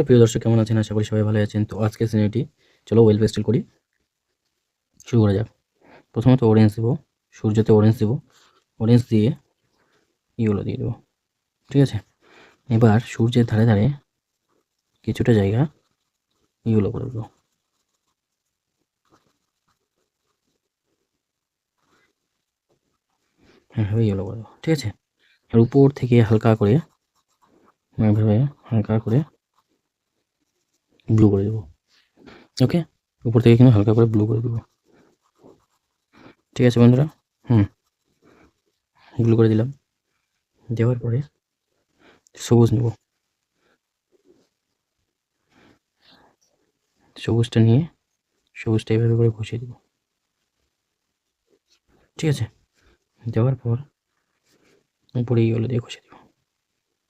নমস্কার, প্রিয় দর্শক, কেমন আছেন? আশা করি সবাই ভালো আছেন। তো আজকে সিনেমাটি, চলো ওয়েল পেস্টেল করি। শুরু করা যাক। প্রথমত অরেঞ্জ দেবো, সূর্যতে অরেঞ্জ দেবো। অরেঞ্জ দিয়ে ইয়েলো দিয়ে দেবো। ঠিক আছে? এবার সূর্যের ধারে ধারে কিছুটা জায়গা ইয়েলো করে দেবো। হ্যাঁ ইয়েলো করে দেবো। ঠিক আছে? আর উপর থেকে হালকা করে, এভাবে হালকা করে ব্লু করে দেবো। ওকে উপর থেকে কিন্তু হালকা করে ব্লু করে দেবো। ঠিক আছে বন্ধুরা? হুম। ব্লু করে দিলাম। দেওয়ার পরে সবুজ নেব। সবুজটা নিয়ে সবুজটা এভাবে করে ঘষিয়ে দেবো। ঠিক আছে? দেওয়ার পর উপরে ইয়েলো দিয়ে ঘষে দেবো।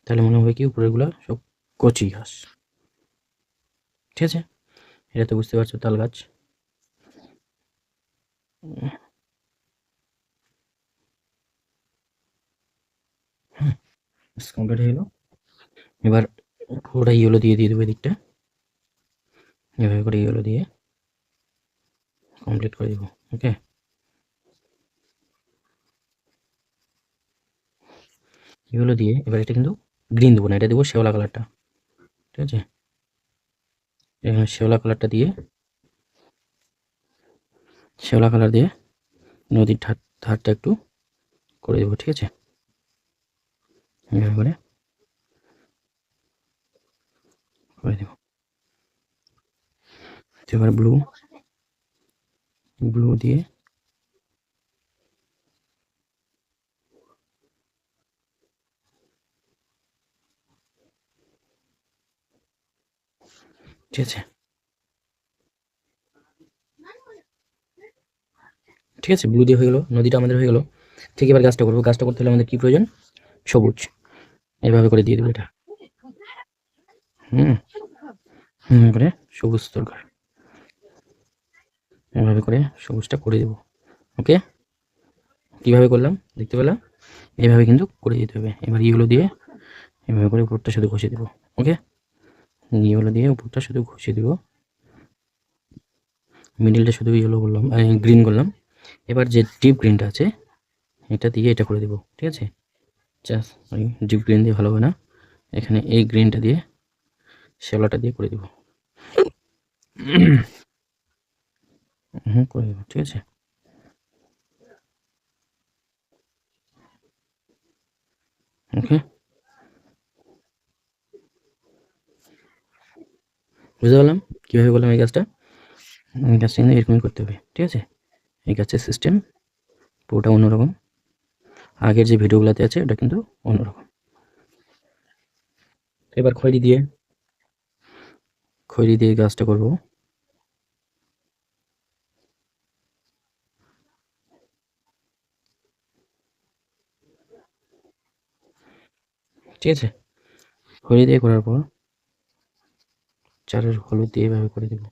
তাহলে মনে হবে কি উপরেগুলো সব কচি ঘাস। ঠিক আছে? এটা তো বুঝতে পারছ, তাল গাছ। কমপ্লিট হয়ে গেল। এবার পুরোটা ইয়েলো দিয়ে দিয়ে দেবো এদিকটা। এভাবে করে ইয়েলো দিয়ে কমপ্লিট করে দেবো ওকে ইয়েলো দিয়ে এবার এটা কিন্তু গ্রিন দেবো না, এটা দেবো শেওলা কালারটা ঠিক আছে? শেওলা কালারটা দিয়ে শেওলা কালার দিয়ে নদীর ধার, ধারটা একটু করে দেবো, ঠিক আছে? করে করে দেবো। এবার ব্লু ব্লু দিয়ে ঠিক আছে। ঠিক আছে ব্লু দিয়ে হয়ে গেলো, নদীটা আমাদের হয়ে গেলো। ঠিক এবার গাছটা করব। গাছটা করতে হলে আমাদের কী প্রয়োজন? সবুজ। এভাবে করে দিয়ে দেবো এটা। হুম। হুম করে সবুজ দরকার। এভাবে করে সবুজটা করে দেবো। ওকে? কীভাবে করলাম? দেখতে পেলাম? এইভাবে কিন্তু করে দিতে হবে। এবার ইগুলো দিয়ে এভাবে করে উপরটা শুধু ঘষে দেবো। ওকে? ইয়েলো দিয়ে উপরটা শুধু ঘষে দেবো। মিডিলটা শুধু ইয়েলো করলাম গ্রিন করলাম। এবার যে ডিপ গ্রিনটা আছে, এটা দিয়ে এটা করে দেবো, ঠিক আছে? ওই ডিপ গ্রিন দিয়ে ভালো হবে না। এখানে এই গ্রিনটা দিয়ে শ্যাওলাটা দিয়ে করে দেবো। হুম, করে দেবো, ঠিক আছে? ওকে বুঝতে পারলাম? কীভাবে করলাম এই গাছটা এই গাছটা কিন্তু এরকমই করতে হবে, ঠিক আছে? এই গাছের সিস্টেম পুরোটা অন্যরকম। আগের যে ভিডিওগুলোতে আছে, ওটা কিন্তু অন্যরকম। এবার খৈরি দিয়ে খৈরি দিয়ে গাছটা করব। ঠিক আছে? খৈরি দিয়ে করার পর চারের হলুদ দিয়ে এভাবে করে দেব।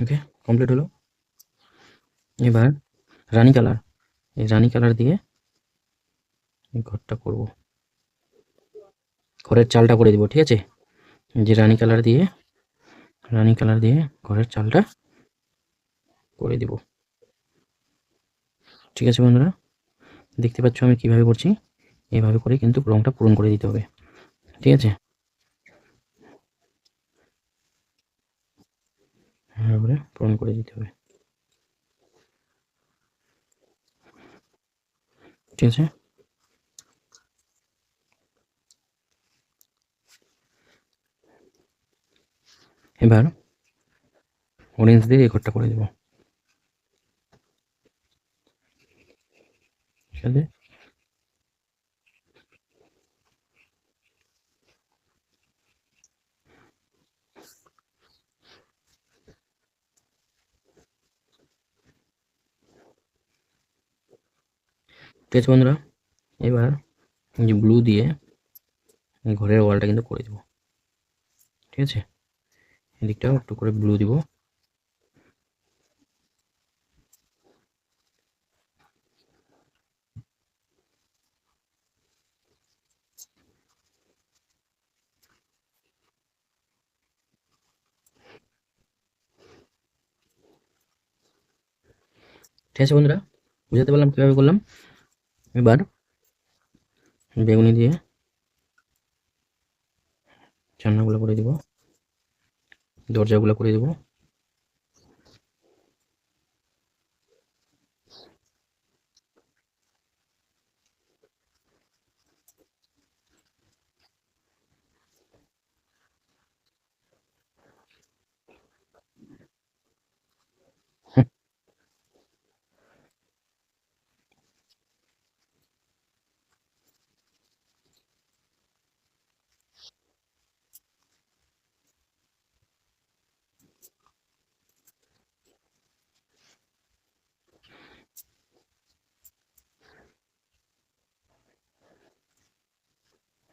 ওকে কমপ্লিট হলো। এবার রানী কালার। এই রানী কালার দিয়ে এই ঘরটা করব। ঘরের চালটা করে দিব, ঠিক আছে? যে রানী কালার দিয়ে, রানী কালার দিয়ে ঘরের চালটা করে দিব। ঠিক আছে বন্ধুরা? দেখতে পাচ্ছ আমি কীভাবে করছি? এইভাবে করে কিন্তু রংটা পূরণ করে দিতে হবে। ঠিক আছে? এভাবে পূরণ করে দিতে হবে। ঠিক আছে? এবার অরেঞ্জ দিয়ে এই ঘরটা করে দেবো। আছে ঠিক আছে বন্ধুরা, এবার যে ব্লু দিয়ে ঘরের ওয়ালটা কিন্তু করে দেবো। ঠিক আছে? এদিকটাও একটু করে ব্লু দিব। ঠিক আছে বন্ধুরা? বুঝাতে পারলাম কীভাবে করলাম? এবার বেগুনি দিয়ে জানলাগুলো করে দিব, দরজাগুলো করে দেব।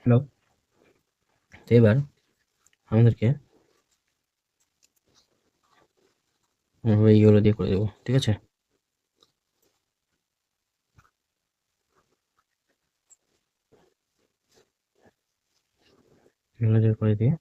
হ্যালো। তো এবার আমাদেরকে এইগুলো দিয়ে করে দেবো ঠিক আছে? করে দিয়ে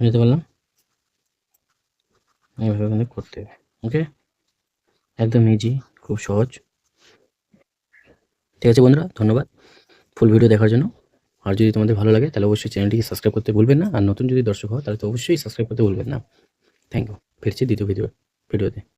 বুঝতে পারলাম? এইভাবে কিন্তু করতে হবে ওকে একদম ইজি খুব সহজ। ঠিক আছে বন্ধুরা, ধন্যবাদ ফুল ভিডিও দেখার জন্য। আর যদি তোমাদের ভালো লাগে, তাহলে অবশ্যই চ্যানেলটিকে সাবস্ক্রাইব করতে ভুলবেন না। আর নতুন যদি দর্শক হও, তাহলে তো অবশ্যই সাবস্ক্রাইব করতে ভুলবেন না। থ্যাংক ইউ ফিরছি দ্বিতীয় ভিডিও ভিডিওতে